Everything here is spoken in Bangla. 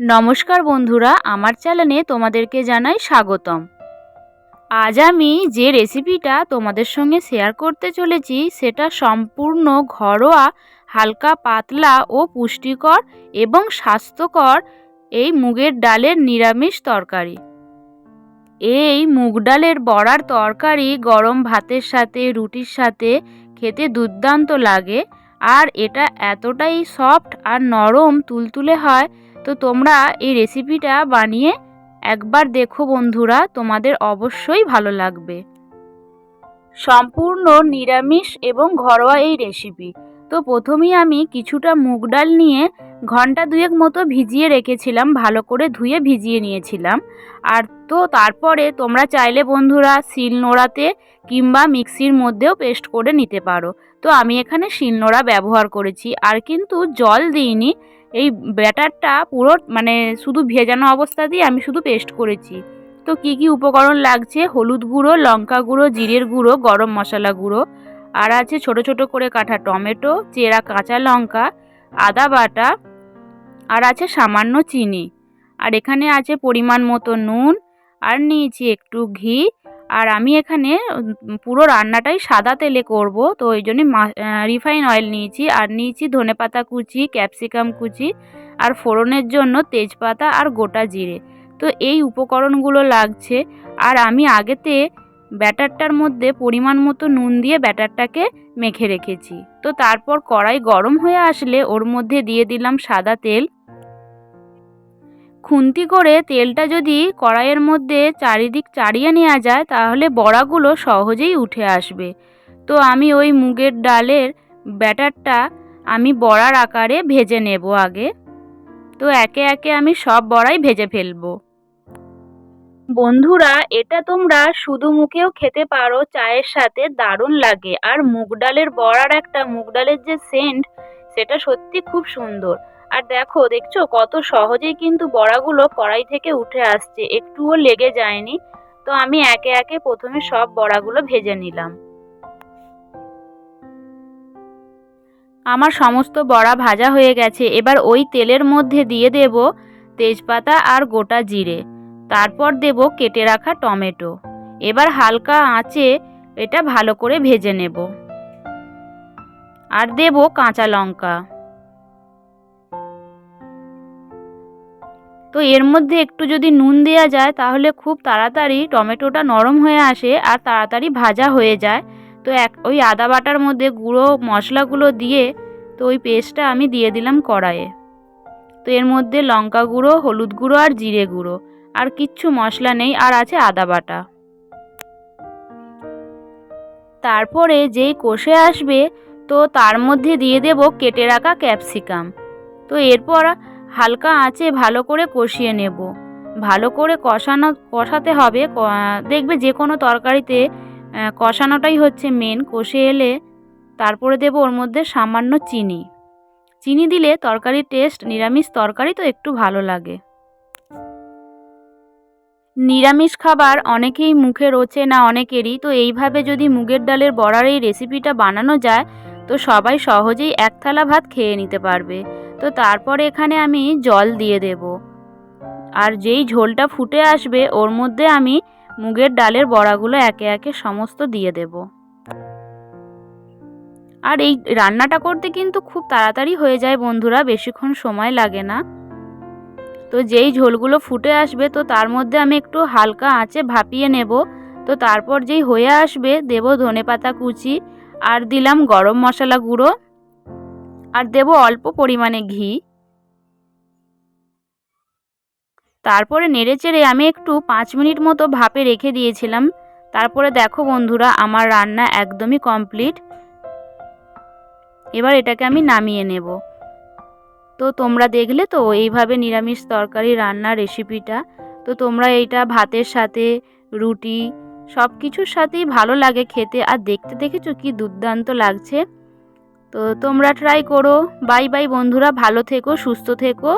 নমস্কার বন্ধুরা, আমার চ্যানেলে তোমাদেরকে জানাই স্বাগতম। আজ আমি যে রেসিপিটা তোমাদের সঙ্গে শেয়ার করতে চলেছি, সেটা সম্পূর্ণ ঘরোয়া, হালকা পাতলা ও পুষ্টিকর এবং স্বাস্থ্যকর এই মুগের ডালের নিরামিষ তরকারি। এই মুগ ডালের বড়ার তরকারি গরম ভাতের সাথে, রুটির সাথে খেতে দুর্দান্ত লাগে, আর এটা এতটাই সফট আর নরম তুলতুলে হয় তো তোমরা এই রেসিপিটা বানিয়ে একবার দেখো বন্ধুরা, তোমাদের অবশ্যই ভালো লাগবে। সম্পূর্ণ নিরামিষ এবং ঘরোয়া এই রেসিপি তো প্রথমেই আমি কিছুটা মুগ ডাল নিয়ে ঘণ্টা দুয়েক মতো ভিজিয়ে রেখেছিলাম, ভালো করে ধুয়ে ভিজিয়ে নিয়েছিলাম। আর তো তারপরে তোমরা চাইলে বন্ধুরা শিল নোড়াতে কিংবা মিক্সির মধ্যেও পেস্ট করে নিতে পারো। তো আমি এখানে শিলনোড়া ব্যবহার করেছি, আর কিন্তু জল দিইনি। এই ব্যাটারটা পুরো মানে শুধু ভেজানো অবস্থা দিয়ে আমি শুধু পেস্ট করেছি। তো কি কি উপকরণ লাগছে? হলুদ গুঁড়ো, লঙ্কা গুঁড়ো, জিরের গুঁড়ো, গরম মশলা গুঁড়ো। আর আছে ছোট ছোট করে কাটা টমেটো, চেরা কাঁচা লঙ্কা, আদা বাটা, আর আছে সামান্য চিনি। আর এখানে আছে পরিমাণ মতো নুন, আর নিয়েছি একটু ঘি আর আমি এখানে পুরো রান্নাটাই সাদা তেলে করব। তো ওই জন্যই রিফাইন অয়েল নিয়েছি। আর নিয়েছি ধনেপাতা কুচি, ক্যাপসিকাম কুচি আর ফোড়নের জন্য তেজপাতা আর গোটা জিরে। তো এই উপকরণগুলো লাগছে। আর আমি আগেতে ব্যাটারটার মধ্যে পরিমাণ মতো নুন দিয়ে ব্যাটারটাকে মেখে রেখেছি। তো তারপর কড়াই গরম হয়ে আসলে ওর মধ্যে দিয়ে দিলাম সাদা তেল। খুন্তি করে তেলটা যদি কড়াইয়ের মধ্যে চারিদিক চাড়িয়ে নেওয়া যায়, তাহলে বড়াগুলো সহজেই উঠে আসবে। তো আমি ওই মুগের ডালের ব্যাটারটা আমি বড়ার আকারে ভেজে নেব আগে। তো একে একে আমি সব বড়াই ভেজে ফেলব। বন্ধুরা, এটা তোমরা শুধু মুখেও খেতে পারো, চায়ের সাথে দারুণ লাগে। আর মুগ ডালের বড়ার একটা, মুগ ডালের যে সেন্ট, সেটা সত্যি খুব সুন্দর। আর দেখো, দেখছ? কত সহজেই কিন্তু বড়াগুলো কড়াই থেকে উঠে আসছে। একটুও লেগে যায়নি। তো আমি একে একে প্রথমে সব বড়াগুলো ভেজে নিলাম। আমার সমস্ত বড়া ভাজা হয়ে গেছে। এবার ওই তেলের মধ্যে দিয়ে দেব তেজপাতা আর গোটা জিরে। তারপর দেব কেটে রাখা টমেটো। এবার হালকা আঁচে এটা ভালো করে ভেজে নেব। আর দেব কাঁচা লঙ্কা। এর মধ্যে একটু যদি নুন দেওয়া যায়, তাহলে খুব তাড়াতাড়ি টমেটোটা নরম হয়ে আসে আর তাড়াতাড়ি ভাজা হয়ে যায়। তো এক, ওই আদা বাটার মধ্যে গুঁড়ো মশলাগুলো দিয়ে, তো ওই পেস্টটা আমি দিয়ে দিলাম কড়াইয়ে। তো এর মধ্যে লঙ্কা গুঁড়ো, হলুদ গুঁড়ো আর জিরে গুঁড়ো। আর কিচ্ছু মশলা নেই আর আছে আদা বাটা। তারপরে যেই কষে আসবে, তো তার মধ্যে দিয়ে দেব কেটে রাখা ক্যাপসিকাম। তো এরপর হালকা আঁচে ভালো করে কষিয়ে নেব। ভালো করে কষানো, কষাতে হবে। দেখবে যে কোনো তরকারিতে কষানোটাই হচ্ছে মেন কষে এলে তারপরে দেব ওর মধ্যে সামান্য চিনি। চিনি দিলে তরকারির টেস্ট নিরামিষ তরকারি তো একটু ভালো লাগে। নিরামিষ খাবার অনেকেই মুখে রোচে না অনেকেরই। তো এইভাবে যদি মুগের ডালের বড়ার এই রেসিপিটা বানানো যায়, তো সবাই সহজেই এক থালা ভাত খেয়ে নিতে পারবে। তো তারপরে এখানে আমি জল দিয়ে দেব। আর যেই ঝোলটা ফুটে আসবে, ওর মধ্যে আমি মুগের ডালের বড়াগুলো একে একে সমস্ত দিয়ে দেব। আর এই রান্নাটা করতে কিন্তু খুব তাড়াতাড়ি হয়ে যায় বন্ধুরা, বেশিক্ষণ সময় লাগে না। তো যেই ঝোলগুলো ফুটে আসবে, তো তার মধ্যে আমি একটু হালকা আঁচে ভাপিয়ে নেব। তো তারপর যেই হয়ে আসবে, দেব ধনে পাতা কুচি আর দিলাম গরম মশলা গুঁড়ো। আর দেব অল্প পরিমাণে ঘি। তারপরে নেড়েচেড়ে আমি একটু পাঁচ মিনিট মতো ভাপে রেখে দিয়েছিলাম। তারপরে দেখো বন্ধুরা, আমার রান্না একদমই কমপ্লিট। এবার এটাকে আমি নামিয়ে নেব। তো তোমরা দেখলে তো, এইভাবে নিরামিষ তরকারি রান্নার রেসিপিটা। তো তোমরা এইটা ভাতের সাথে, রুটি সব কিছুর সাথেই ভালো লাগে খেতে। আর দেখতে দেখেছ কি দুর্দান্ত লাগছে। তো তোমরা ট্রাই করো। বাই বাই বন্ধুরা ভালো থেকো সুস্থ থেকো।